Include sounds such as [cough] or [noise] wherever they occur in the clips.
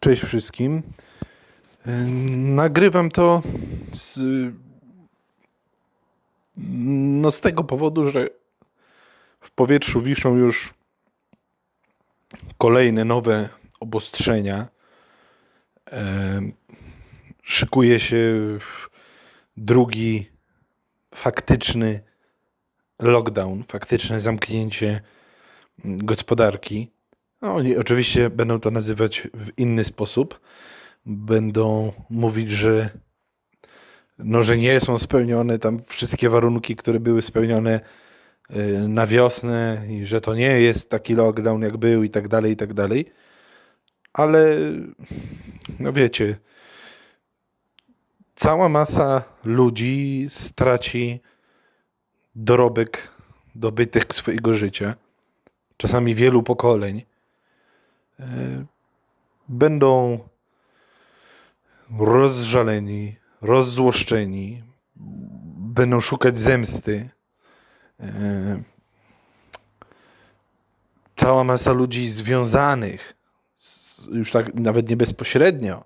Cześć wszystkim. Nagrywam to z, no z tego powodu, że w powietrzu wiszą już kolejne nowe obostrzenia. Em, Szykuje się drugi faktyczny lockdown, faktyczne zamknięcie gospodarki. No, oni oczywiście będą to nazywać w inny sposób. Będą mówić, że, no, że nie są spełnione tam wszystkie warunki, które były spełnione y, na wiosnę i że to nie jest taki lockdown jak był i tak dalej, i tak dalej. Ale no wiecie, cała masa ludzi straci dorobek, dobytek swojego życia, czasami wielu pokoleń będą rozżaleni, rozzłoszczeni, będą szukać zemsty. E, Cała masa ludzi związanych, już tak nawet nie bezpośrednio,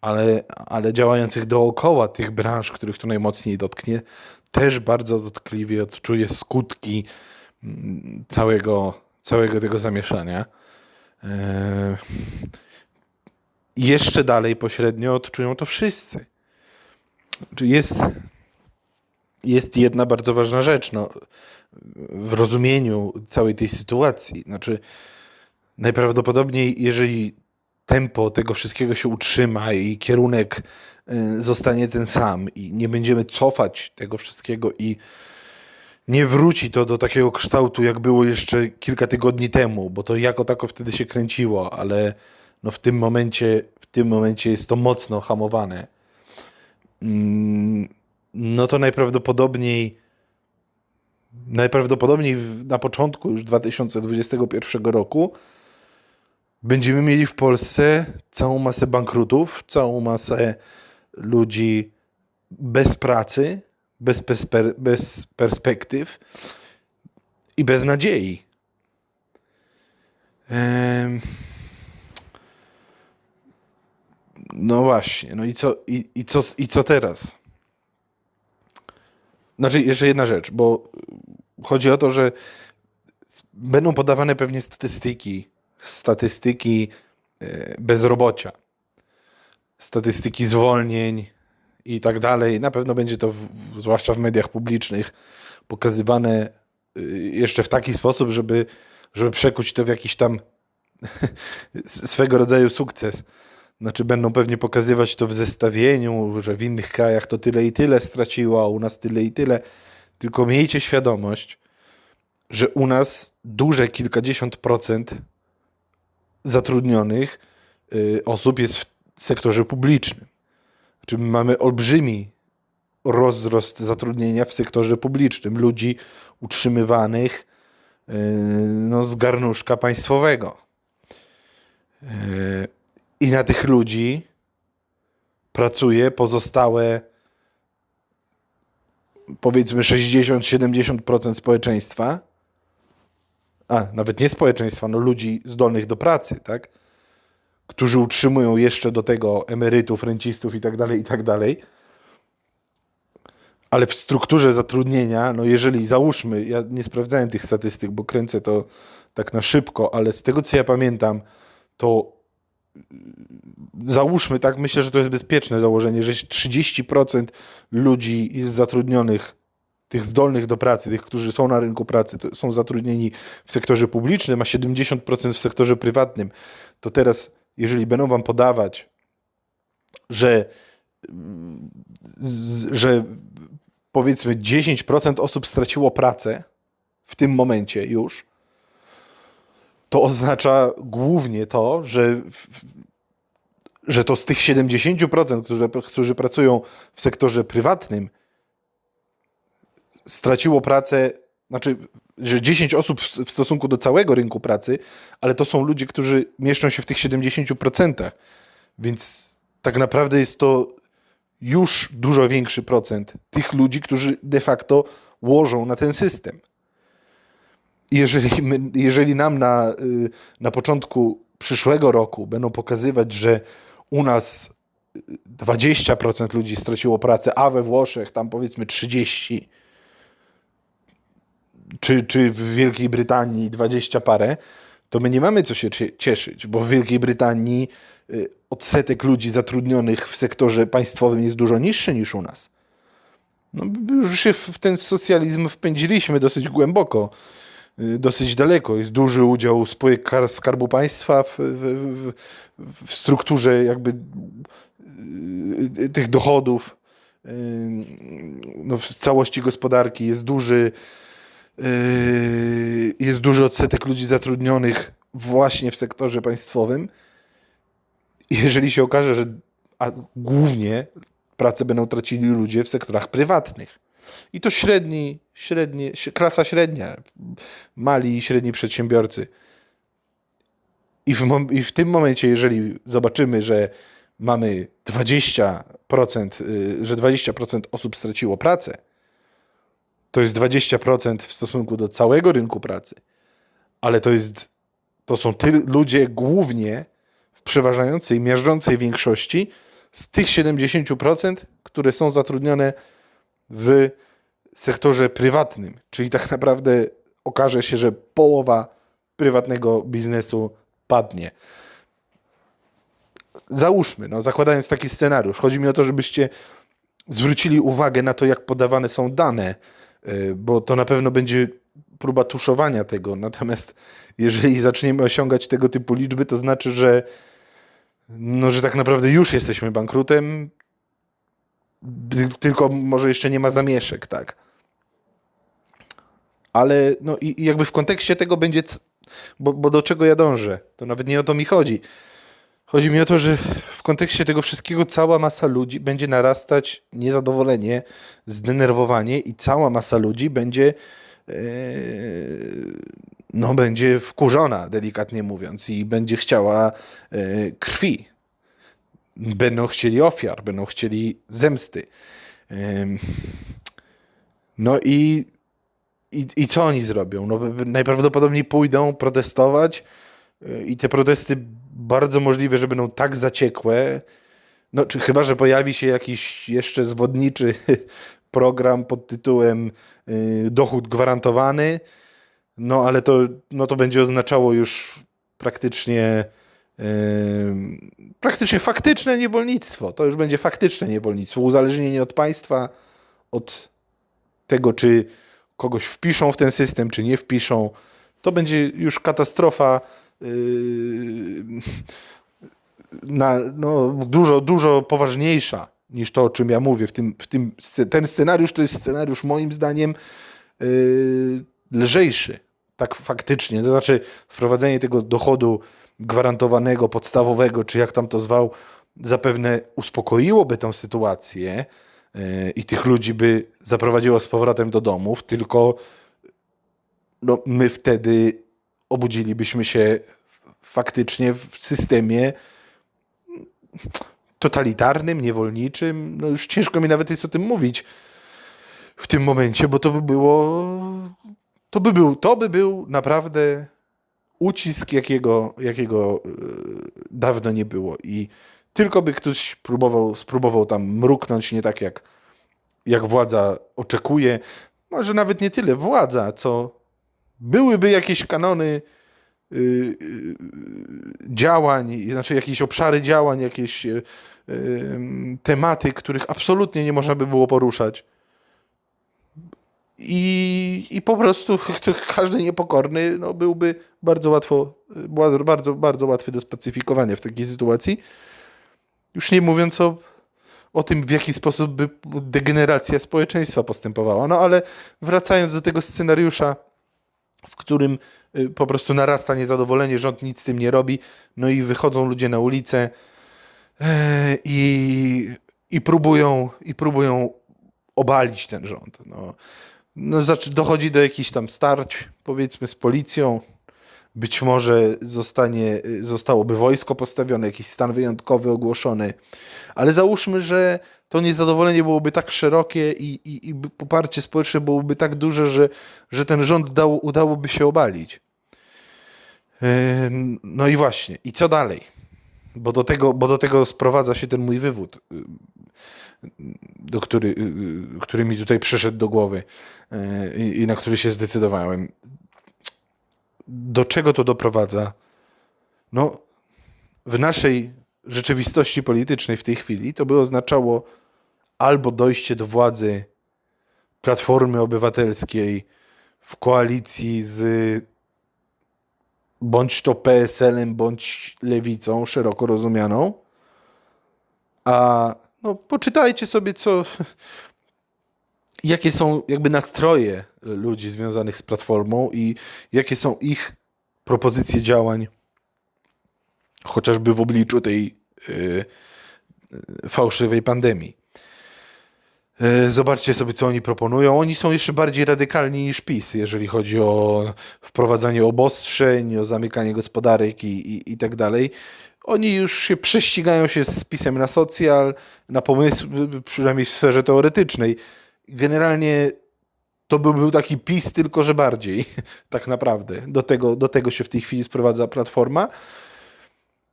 ale, ale działających dookoła tych branż, których to najmocniej dotknie, też bardzo dotkliwie odczuje skutki mm, całego, całego tego zamieszania. E, jeszcze dalej pośrednio odczują to wszyscy. Czy jest, jest jedna bardzo ważna rzecz no, w rozumieniu całej tej sytuacji. Znaczy, najprawdopodobniej, jeżeli tempo tego wszystkiego się utrzyma i kierunek y, zostanie ten sam i nie będziemy cofać tego wszystkiego i nie wróci to do takiego kształtu, jak było jeszcze kilka tygodni temu, bo to jako tako wtedy się kręciło, ale no w tym momencie, w tym momencie jest to mocno hamowane. Mm, No to najprawdopodobniej najprawdopodobniej na początku już 2021 roku będziemy mieli w Polsce całą masę bankrutów, całą masę ludzi bez pracy, bez, bez perspektyw i bez nadziei. No właśnie, no i co, i, i, co, i co teraz? Znaczy, jeszcze jedna rzecz, bo chodzi o to, że będą podawane pewnie statystyki, statystyki e, bezrobocia, statystyki zwolnień i tak dalej. Na pewno będzie to, w, zwłaszcza w mediach publicznych, pokazywane y, jeszcze w taki sposób, żeby, żeby przekuć to w jakiś tam [laughs] swego rodzaju sukces. Znaczy będą pewnie pokazywać to w zestawieniu, że w innych krajach to tyle i tyle straciło, a u nas tyle i tyle. Tylko miejcie świadomość, że u nas duże kilkadziesiąt procent zatrudnionych y, osób jest w sektorze publicznym. My mamy olbrzymi rozrost zatrudnienia w sektorze publicznym, ludzi utrzymywanych y, no, z garnuszka państwowego. Y, I na tych ludzi pracuje pozostałe powiedzmy 60-70% społeczeństwa, a nawet nie społeczeństwa, no ludzi zdolnych do pracy, tak? Którzy utrzymują jeszcze do tego emerytów, rencistów i tak dalej, i tak dalej. Ale w strukturze zatrudnienia, no jeżeli załóżmy, ja nie sprawdzałem tych statystyk, bo kręcę to tak na szybko, ale z tego co ja pamiętam, to załóżmy, tak, myślę, że to jest bezpieczne założenie, że 30% ludzi jest zatrudnionych, tych zdolnych do pracy, tych, którzy są na rynku pracy, są zatrudnieni w sektorze publicznym, a 70% w sektorze prywatnym. To teraz, jeżeli będą wam podawać, że, że powiedzmy 10% osób straciło pracę w tym momencie już, to oznacza głównie to, że, że to z tych 70%, którzy, którzy pracują w sektorze prywatnym, straciło pracę, znaczy, że 10 osób w, stosunku do całego rynku pracy, ale to są ludzie, którzy mieszczą się w tych 70%. Więc tak naprawdę jest to już dużo większy procent tych ludzi, którzy de facto łożą na ten system jeżeli, my, jeżeli nam na, y, na początku przyszłego roku będą pokazywać, że u nas 20% ludzi straciło pracę, a we Włoszech tam powiedzmy 30%, czy, czy w Wielkiej Brytanii 20 parę, to my nie mamy co się cie- cieszyć, bo w Wielkiej Brytanii y, odsetek ludzi zatrudnionych w sektorze państwowym jest dużo niższy niż u nas. No, już się w ten socjalizm wpędziliśmy dosyć głęboko, y, dosyć daleko. Jest duży udział spółek kar- Skarbu Państwa w, w, w, w strukturze jakby y, tych dochodów no, w całości gospodarki. Jest duży, jest duży odsetek ludzi zatrudnionych właśnie w sektorze państwowym. Jeżeli się okaże, że a głównie pracę będą tracili ludzie w sektorach prywatnych. I to średni, średni, klasa średnia, mali i średni przedsiębiorcy. I w, I w tym momencie, jeżeli zobaczymy, że mamy 20%, y, że 20% osób straciło pracę, to jest 20% w stosunku do całego rynku pracy, ale to jest, to są ty, ludzie głównie w przeważającej, miażdżącej większości z tych 70%, które są zatrudnione w sektorze prywatnym. Czyli tak naprawdę okaże się, że połowa prywatnego biznesu padnie. Załóżmy, no, zakładając taki scenariusz, chodzi mi o to, żebyście zwrócili uwagę na to, jak podawane są dane, bo to na pewno będzie próba tuszowania tego. Natomiast jeżeli zaczniemy osiągać tego typu liczby, to znaczy, że no, że tak naprawdę już jesteśmy bankrutem, tylko może jeszcze nie ma zamieszek, tak. Ale no i, jakby w kontekście tego będzie, bo, bo do czego ja dążę, to nawet nie o to mi chodzi. Chodzi mi o to, że kontekście tego wszystkiego cała masa ludzi będzie narastać niezadowolenie, zdenerwowanie i cała masa ludzi będzie e, no będzie wkurzona, delikatnie mówiąc, i będzie chciała e, krwi. Będą chcieli ofiar, będą chcieli zemsty. No i, i, i co oni zrobią? No, najprawdopodobniej pójdą protestować y, i te protesty bardzo możliwe, że będą tak zaciekłe, no, czy chyba, że pojawi się jakiś jeszcze zwodniczy [laughs] program pod tytułem y, dochód gwarantowany, no ale to, no, to będzie oznaczało już praktycznie Ym, praktycznie faktyczne niewolnictwo. To już będzie faktyczne niewolnictwo. Uzależnienie od państwa, od tego, czy kogoś wpiszą w ten system, czy nie wpiszą. To będzie już katastrofa na, no, dużo, dużo poważniejsza niż to, o czym ja mówię. W tym, w tym, ten scenariusz to jest scenariusz moim zdaniem yy, lżejszy. Tak faktycznie. To znaczy wprowadzenie tego dochodu gwarantowanego, podstawowego, czy jak tam to zwał, zapewne uspokoiłoby tę sytuację yy, i tych ludzi by zaprowadziło z powrotem do domów, tylko no, my wtedy obudzilibyśmy się faktycznie w systemie totalitarnym, niewolniczym. No już ciężko mi nawet jest o tym mówić w tym momencie, bo to by było. To by był, to by był naprawdę ucisk, jakiego, jakiego yy, dawno nie było. I tylko by ktoś próbował, spróbował tam mruknąć nie tak, jak, jak władza oczekuje. Może nawet nie tyle władza, co byłyby jakieś kanony y, y, działań, znaczy jakieś obszary działań, jakieś y, tematy, których absolutnie nie można by było poruszać. I, i po prostu [laughs] każdy niepokorny no, byłby bardzo łatwo, bardzo, bardzo łatwy do specyfikowania w takiej sytuacji. Już nie mówiąc o, o tym, w jaki sposób by degeneracja społeczeństwa postępowała. No ale wracając do tego scenariusza, w którym y, po prostu narasta niezadowolenie, rząd nic z tym nie robi, no i wychodzą ludzie na ulicę e, i, i, próbują, i próbują obalić ten rząd. No, no, dochodzi do jakichś tam starć, powiedzmy, z policją. Być może zostanie, zostałoby wojsko postawione, jakiś stan wyjątkowy ogłoszony. Ale załóżmy, że to niezadowolenie byłoby tak szerokie i, i, i poparcie społeczne byłoby tak duże, że, że ten rząd dało, udałoby się obalić. Yy, No i właśnie, i co dalej? Bo do tego, bo do tego sprowadza się ten mój wywód, yy, do który, yy, który mi tutaj przyszedł do głowy i i na który się zdecydowałem. Do czego to doprowadza? No, w naszej rzeczywistości politycznej w tej chwili to by oznaczało albo dojście do władzy Platformy Obywatelskiej w koalicji z bądź to PSL-em, bądź lewicą szeroko rozumianą. A no, poczytajcie sobie, co, jakie są jakby nastroje ludzi związanych z Platformą i jakie są ich propozycje działań, chociażby w obliczu tej y, y, fałszywej pandemii. E, Zobaczcie sobie, co oni proponują. Oni są jeszcze bardziej radykalni niż PiS, jeżeli chodzi o wprowadzanie obostrzeń, o zamykanie gospodarek i, i, i tak dalej. Oni już się prześcigają się z PiSem na socjal, na pomysł, przynajmniej w sferze teoretycznej. Generalnie to by był taki PiS, tylko że bardziej, [laughs] tak naprawdę. Do tego, do tego się w tej chwili sprowadza Platforma.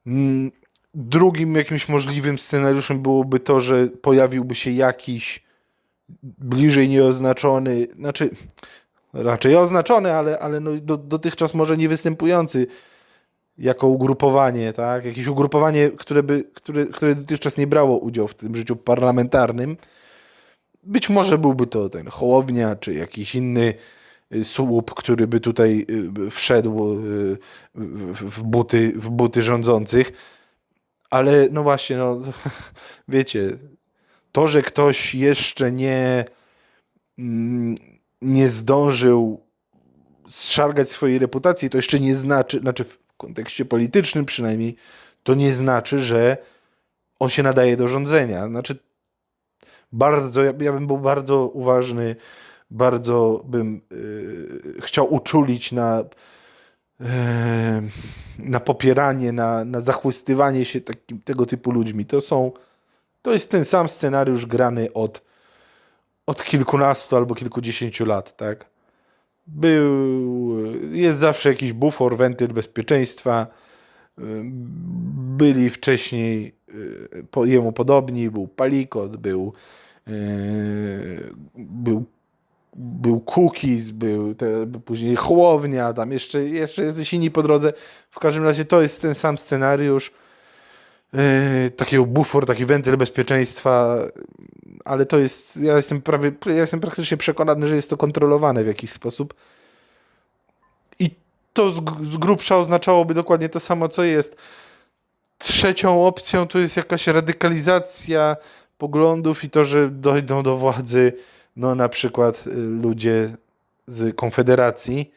Mm, Drugim jakimś możliwym scenariuszem byłoby to, że pojawiłby się jakiś bliżej nieoznaczony, znaczy raczej oznaczony, ale, ale no do, dotychczas może nie występujący jako ugrupowanie, tak? Jakieś ugrupowanie, które, by, które, które dotychczas nie brało udziału w tym życiu parlamentarnym. Być może byłby to ten Hołownia, czy jakiś inny y, słup, który by tutaj y, wszedł y, w, buty, w buty rządzących. Ale no właśnie, no [laughs] wiecie, to, że ktoś jeszcze nie, mm, nie zdążył zszargać swojej reputacji, to jeszcze nie znaczy, znaczy w kontekście politycznym przynajmniej, to nie znaczy, że on się nadaje do rządzenia. Znaczy, bardzo, ja, ja bym był bardzo uważny, bardzo bym yy, chciał uczulić na, yy, na popieranie, na, na zachłystywanie się takim, tego typu ludźmi. To są to jest ten sam scenariusz grany od, od kilkunastu albo kilkudziesięciu lat, tak? Był, jest zawsze jakiś bufor, wentyl bezpieczeństwa. Byli wcześniej y, jemu podobni, był Palikot, był, był, był Cookies, był te, później Chłownia, tam jeszcze, jeszcze jest inni po drodze. W każdym razie to jest ten sam scenariusz yy, takiego bufor, taki wentyl bezpieczeństwa, ale to jest, ja jestem prawie, ja jestem praktycznie przekonany, że jest to kontrolowane w jakiś sposób. I to z, z grubsza oznaczałoby dokładnie to samo, co jest. Trzecią opcją to jest jakaś radykalizacja poglądów i to, że dojdą do władzy no na przykład y, ludzie z Konfederacji,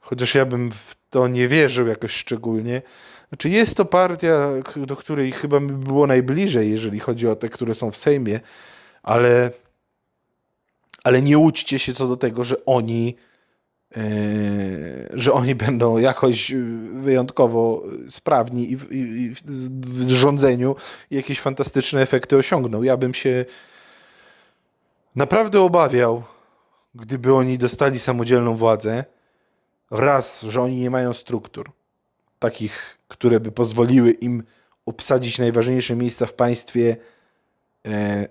chociaż ja bym w to nie wierzył jakoś szczególnie. Znaczy jest to partia, do której chyba mi było najbliżej, jeżeli chodzi o te, które są w Sejmie, ale, ale nie łudźcie się co do tego, że oni że oni będą jakoś yy, wyjątkowo sprawni i w, i, w rządzeniu jakieś fantastyczne efekty osiągną. Ja bym się naprawdę obawiał, gdyby oni dostali samodzielną władzę, raz, że oni nie mają struktur takich, które by pozwoliły im obsadzić najważniejsze miejsca w państwie. E,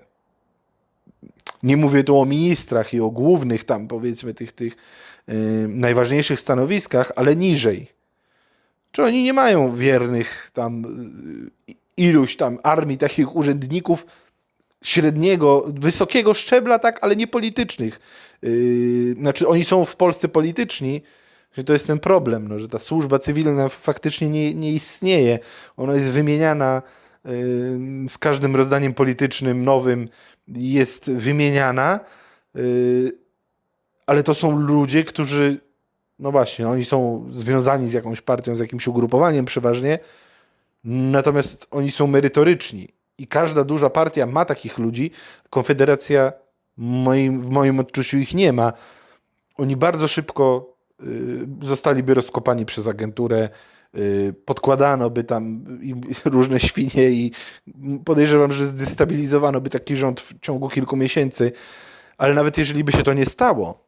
nie mówię tu o ministrach i o głównych tam, powiedzmy, tych, tych e, najważniejszych stanowiskach, ale niżej. Czy oni nie mają wiernych tam e, iluś tam armii takich urzędników średniego, wysokiego szczebla, tak, ale nie politycznych. Yy, znaczy, oni są w Polsce polityczni, że to jest ten problem, no, że ta służba cywilna faktycznie nie, nie istnieje. Ona jest wymieniana z każdym rozdaniem politycznym nowym, jest wymieniana, ale to są ludzie, którzy, no właśnie, oni są związani z jakąś partią, z jakimś ugrupowaniem przeważnie, natomiast oni są merytoryczni i każda duża partia ma takich ludzi. Konfederacja moim, w moim odczuciu ich nie ma. Oni bardzo szybko y, zostaliby rozkopani przez agenturę. Y, podkładano by tam różne świnie i podejrzewam, że zdestabilizowano by taki rząd w ciągu kilku miesięcy. Ale nawet jeżeli by się to nie stało,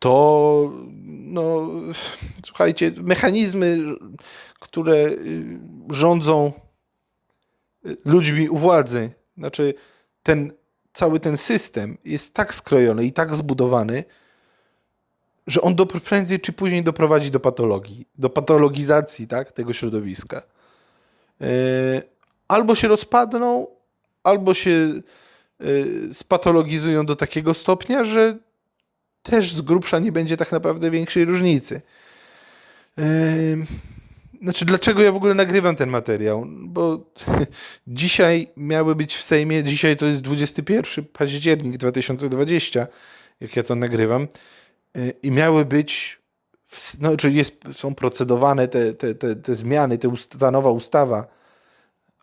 to no, słuchajcie, mechanizmy, które y, rządzą y, ludźmi u władzy, znaczy ten cały ten system jest tak skrojony i tak zbudowany, że on do, prędzej czy później doprowadzi do patologii, do patologizacji tak, tego środowiska. Yy, albo się rozpadną, albo się spatologizują do takiego stopnia, że też z grubsza nie będzie tak naprawdę większej różnicy. Znaczy, dlaczego ja w ogóle nagrywam ten materiał? Bo [laughs] dzisiaj miały być w Sejmie, dzisiaj to jest 21 październik 2020, jak ja to nagrywam, i miały być, no, czyli jest, są procedowane te, te, te, te zmiany, te ta nowa ustawa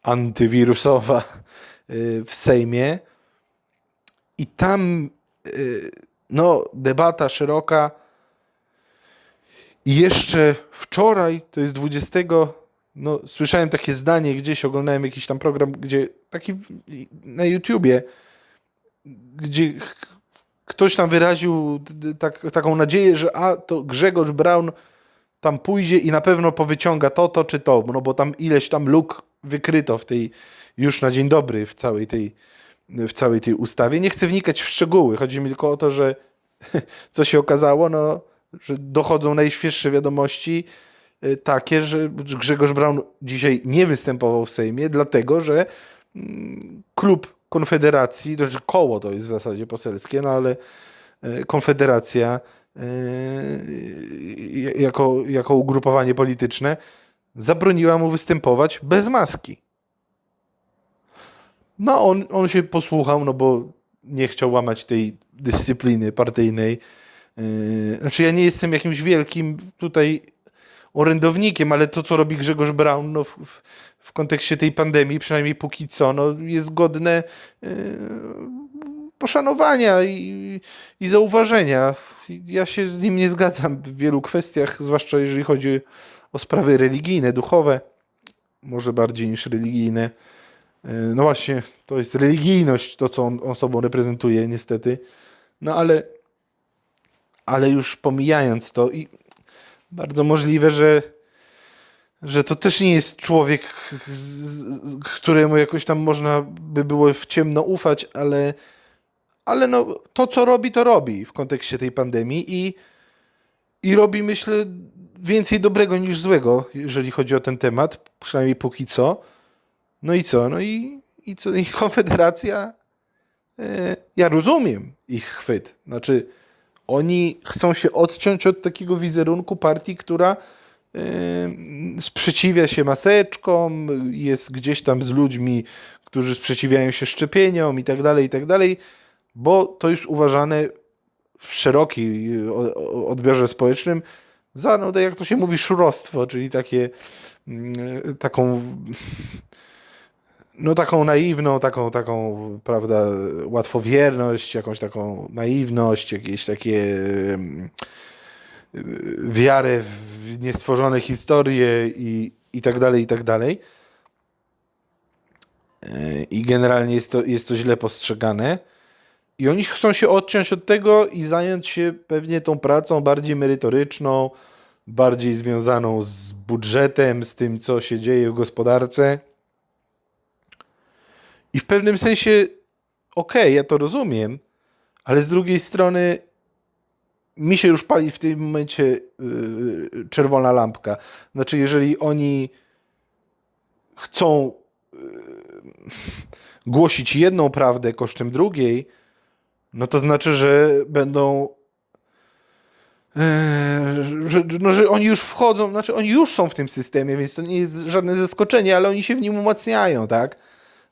antywirusowa w Sejmie. I tam no, debata szeroka. I jeszcze wczoraj, to jest 20, no, słyszałem takie zdanie gdzieś, oglądałem jakiś tam program, gdzie taki na YouTubie, gdzie ktoś tam wyraził tak, taką nadzieję, że a to Grzegorz Braun tam pójdzie i na pewno powyciąga to, to czy to, no bo tam ileś tam luk wykryto w tej, już na dzień dobry w całej tej, w całej tej ustawie. Nie chcę wnikać w szczegóły, chodzi mi tylko o to, że [laughs] co się okazało, no, że dochodzą najświeższe wiadomości y, takie, że Grzegorz Braun dzisiaj nie występował w Sejmie, dlatego że mm, klub Konfederacji, to znaczy koło to jest w zasadzie poselskie, no ale y, Konfederacja y, jako, jako ugrupowanie polityczne zabroniła mu występować bez maski. No on, on się posłuchał, no bo nie chciał łamać tej dyscypliny partyjnej. Yy, znaczy ja nie jestem jakimś wielkim tutaj orędownikiem, ale to, co robi Grzegorz Braun no, w, w kontekście tej pandemii, przynajmniej póki co, no, jest godne yy, poszanowania i, i zauważenia. Ja się z nim nie zgadzam w wielu kwestiach, zwłaszcza jeżeli chodzi o sprawy religijne, duchowe, może bardziej niż religijne. E, no właśnie, to jest religijność, to co on, on sobą reprezentuje, niestety. No ale, ale już pomijając to, i bardzo możliwe, że, że to też nie jest człowiek, któremu jakoś tam można by było w ciemno ufać, ale, ale no, to, co robi, to robi w kontekście tej pandemii i, i robi, myślę, więcej dobrego niż złego, jeżeli chodzi o ten temat, przynajmniej póki co. No i co? No i, i co? I [laughs] Konfederacja, e, ja rozumiem ich chwyt. Znaczy, oni chcą się odciąć od takiego wizerunku partii, która e, sprzeciwia się maseczkom, jest gdzieś tam z ludźmi, którzy sprzeciwiają się szczepieniom i tak dalej, i tak dalej, bo to jest uważane w szerokim odbiorze społecznym za, no, jak to się mówi, szurostwo, czyli takie, mm, taką no taką naiwną, taką, taką, prawda, łatwowierność, jakąś taką naiwność, jakieś takie wiarę w niestworzone historie i, i tak dalej, i tak dalej. E, I generalnie jest to, jest to źle postrzegane. I oni chcą się odciąć od tego i zająć się pewnie tą pracą bardziej merytoryczną, bardziej związaną z budżetem, z tym, co się dzieje w gospodarce. I w pewnym sensie, okej, okay, ja to rozumiem, ale z drugiej strony mi się już pali w tym momencie yy, czerwona lampka. Znaczy, jeżeli oni chcą yy, głosić jedną prawdę kosztem drugiej, no to znaczy, że będą. Yy, że, no, że oni już wchodzą, znaczy oni już są w tym systemie, więc to nie jest żadne zaskoczenie, ale oni się w nim umacniają, tak?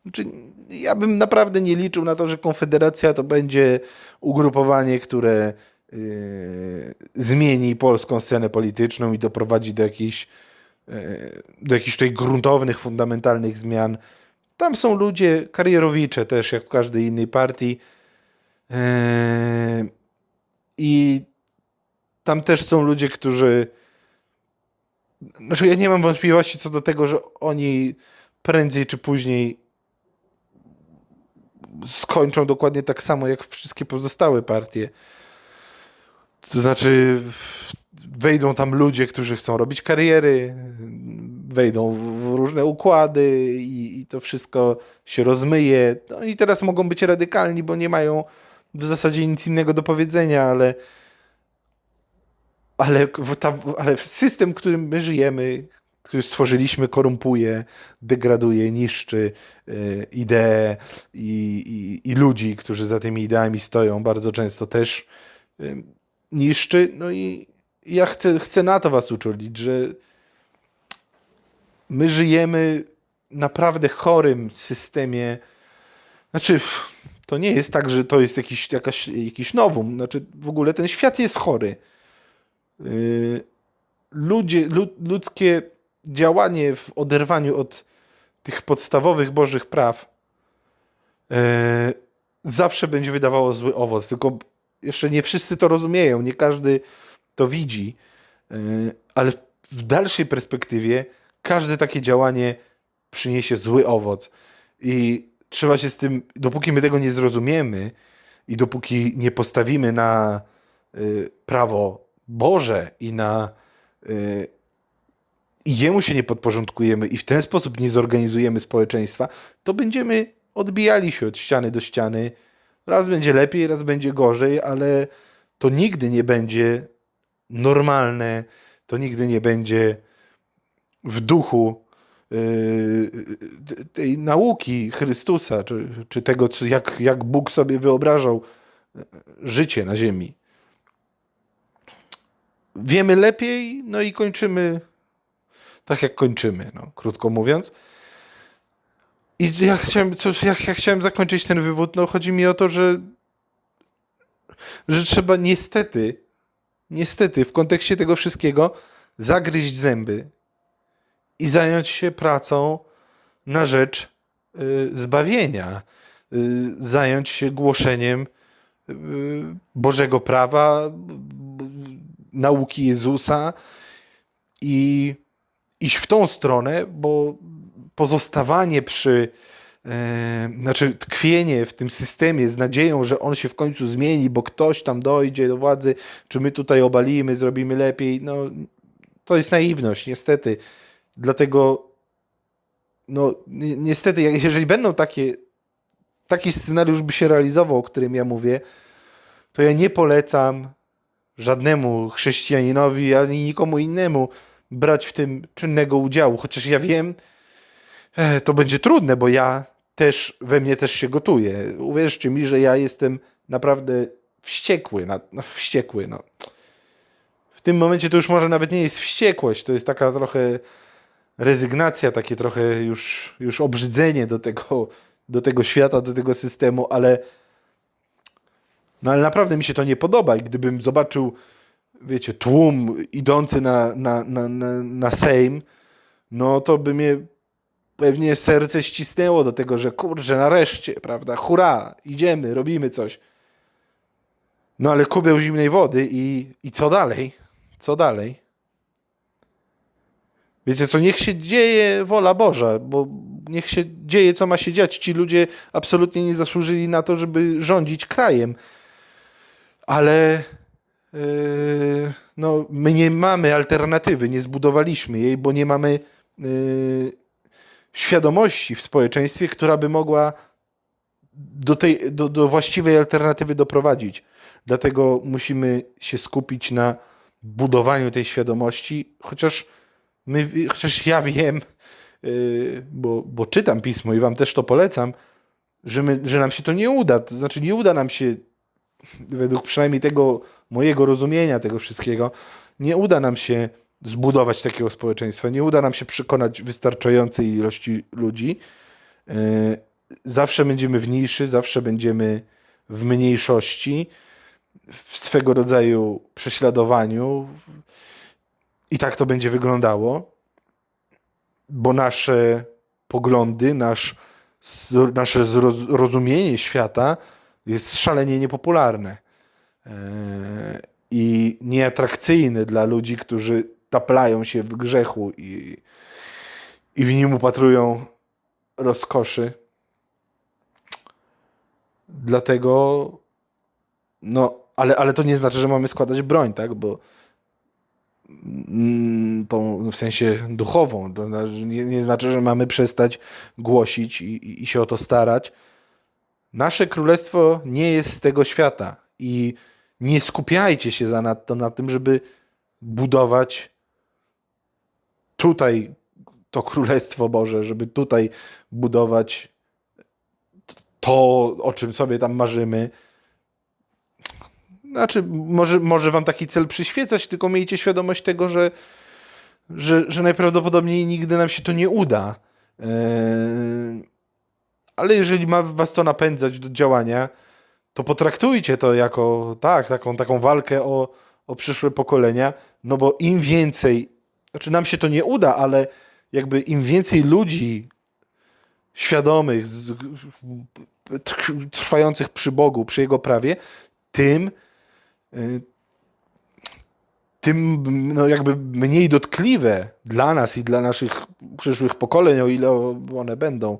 Znaczy, ja bym naprawdę nie liczył na to, że Konfederacja to będzie ugrupowanie, które yy, zmieni polską scenę polityczną i doprowadzi do jakichś, yy, do jakichś tutaj gruntownych, fundamentalnych zmian. Tam są ludzie, karierowicze też, jak w każdej innej partii. Yy, I tam też są ludzie, którzy. Znaczy, ja nie mam wątpliwości co do tego, że oni prędzej czy później skończą dokładnie tak samo jak wszystkie pozostałe partie. To znaczy, wejdą tam ludzie, którzy chcą robić kariery, wejdą w różne układy i, i to wszystko się rozmyje. No i teraz mogą być radykalni, bo nie mają w zasadzie nic innego do powiedzenia, ale ale, ta, ale system, w którym my żyjemy, który stworzyliśmy, korumpuje, degraduje, niszczy y, idee i, i, i, ludzi, którzy za tymi ideami stoją, bardzo często też y, niszczy. No i ja chcę, chcę na to was uczulić, że my żyjemy w naprawdę chorym systemie. Znaczy, to nie jest tak, że to jest jakiś, jakaś, jakiś nowum. Znaczy, w ogóle ten świat jest chory. Yy, ludzie, ludzkie działanie w oderwaniu od tych podstawowych Bożych praw yy, zawsze będzie wydawało zły owoc. Tylko jeszcze nie wszyscy to rozumieją, nie każdy to widzi, yy, ale w dalszej perspektywie każde takie działanie przyniesie zły owoc. I trzeba się z tym, dopóki my tego nie zrozumiemy i dopóki nie postawimy na prawo Boże i na y, i jemu się nie podporządkujemy i w ten sposób nie zorganizujemy społeczeństwa, to będziemy odbijali się od ściany do ściany. Raz będzie lepiej, raz będzie gorzej, ale to nigdy nie będzie normalne, to nigdy nie będzie w duchu yy, tej nauki Chrystusa, czy, czy tego, co, jak, jak Bóg sobie wyobrażał życie na ziemi wiemy lepiej, no i kończymy tak, jak kończymy, no, krótko mówiąc. I ja chciałem, coś, ja, ja chciałem zakończyć ten wywód. No, chodzi mi o to, że, że trzeba niestety, niestety w kontekście tego wszystkiego zagryźć zęby i zająć się pracą na rzecz y, zbawienia, y, zająć się głoszeniem y, Bożego prawa, nauki Jezusa i iść w tą stronę, bo pozostawanie przy, e, znaczy tkwienie w tym systemie z nadzieją, że on się w końcu zmieni, bo ktoś tam dojdzie do władzy, czy my tutaj obalimy, zrobimy lepiej, no to jest naiwność, niestety. Dlatego, no ni niestety, jeżeli będą takie, taki scenariusz by się realizował, o którym ja mówię, to ja nie polecam żadnemu chrześcijaninowi ani nikomu innemu brać w tym czynnego udziału. Chociaż ja wiem, e, to będzie trudne, bo ja też, we mnie też się gotuje. Uwierzcie mi, że ja jestem naprawdę wściekły. No, wściekły, no. W tym momencie to już może nawet nie jest wściekłość, to jest taka trochę rezygnacja, takie trochę już, już obrzydzenie do tego, do tego świata, do tego systemu, ale no ale naprawdę mi się to nie podoba i gdybym zobaczył, wiecie, tłum idący na, na, na, na, na Sejm, no to by mnie pewnie serce ścisnęło do tego, że kurczę, nareszcie, prawda, hurra, idziemy, robimy coś. No ale kubeł zimnej wody i, i co dalej? Co dalej? Wiecie co, niech się dzieje wola Boża, bo niech się dzieje, co ma się dziać. Ci ludzie absolutnie nie zasłużyli na to, żeby rządzić krajem ale no, my nie mamy alternatywy, nie zbudowaliśmy jej, bo nie mamy yy, świadomości w społeczeństwie, która by mogła do, tej, do, do właściwej alternatywy doprowadzić. Dlatego musimy się skupić na budowaniu tej świadomości, chociaż, my, chociaż ja wiem, yy, bo, bo czytam pismo i wam też to polecam, że, my, że nam się to nie uda. To znaczy, nie uda nam się według przynajmniej tego mojego rozumienia tego wszystkiego, nie uda nam się zbudować takiego społeczeństwa, nie uda nam się przekonać wystarczającej ilości ludzi. E, zawsze będziemy w niszy, zawsze będziemy w mniejszości, w swego rodzaju prześladowaniu. I tak to będzie wyglądało, bo nasze poglądy, nasz, nasze zrozumienie świata jest szalenie niepopularne e, i nieatrakcyjne dla ludzi, którzy taplają się w grzechu i, i w nim upatrują rozkoszy. Dlatego no, ale, ale to nie znaczy, że mamy składać broń, tak? Bo mm, tą w sensie duchową. To znaczy- nie, nie znaczy, że mamy przestać głosić i, i, i się o to starać. Nasze królestwo nie jest z tego świata i nie skupiajcie się zanadto na tym, żeby budować tutaj to królestwo Boże, żeby tutaj budować to, o czym sobie tam marzymy. Znaczy, może, może wam taki cel przyświecać, tylko miejcie świadomość tego, że, że, że najprawdopodobniej nigdy nam się to nie uda. Yy, ale jeżeli ma was to napędzać do działania, to potraktujcie to jako tak, taką, taką walkę o, o przyszłe pokolenia, no bo im więcej, znaczy nam się to nie uda, ale jakby im więcej ludzi świadomych, trwających przy Bogu, przy Jego prawie, tym y, tym no jakby mniej dotkliwe dla nas i dla naszych przyszłych pokoleń, o ile one będą,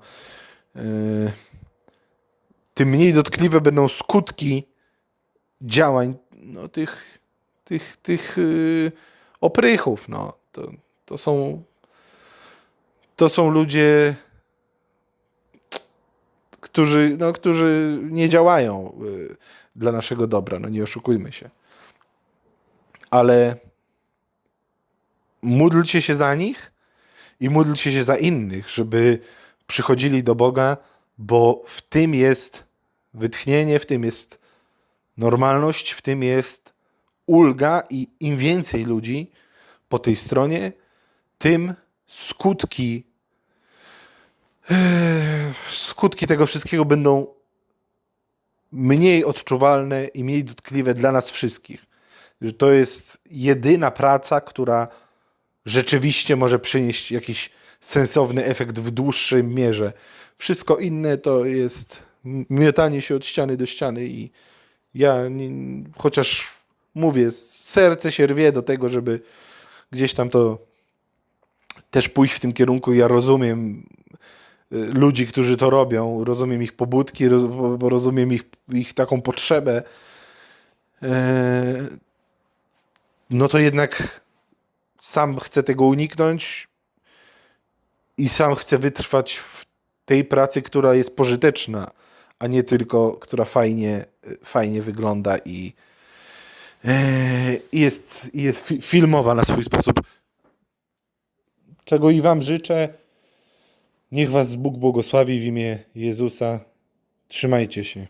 tym mniej dotkliwe będą skutki działań no, tych, tych, tych yy, oprychów. No. To, to, są, to są ludzie, którzy, no, którzy nie działają yy, dla naszego dobra. No, nie oszukujmy się. Ale módlcie się za nich i módlcie się za innych, żeby przychodzili do Boga, bo w tym jest wytchnienie, w tym jest normalność, w tym jest ulga i im więcej ludzi po tej stronie, tym skutki e, skutki tego wszystkiego będą mniej odczuwalne i mniej dotkliwe dla nas wszystkich. Że to jest jedyna praca, która rzeczywiście może przynieść jakiś sensowny efekt w dłuższej mierze. Wszystko inne to jest miotanie się od ściany do ściany i ja nie, chociaż mówię, serce się rwie do tego, żeby gdzieś tam to też pójść w tym kierunku. Ja rozumiem y, ludzi, którzy to robią, rozumiem ich pobudki, rozumiem ich, ich taką potrzebę. E, No to jednak sam chcę tego uniknąć i sam chcę wytrwać w tej pracy, która jest pożyteczna, a nie tylko, która fajnie, fajnie wygląda i, e, i jest, jest fi- filmowa na swój sposób. Czego i Wam życzę. Niech Was Bóg błogosławi w imię Jezusa. Trzymajcie się.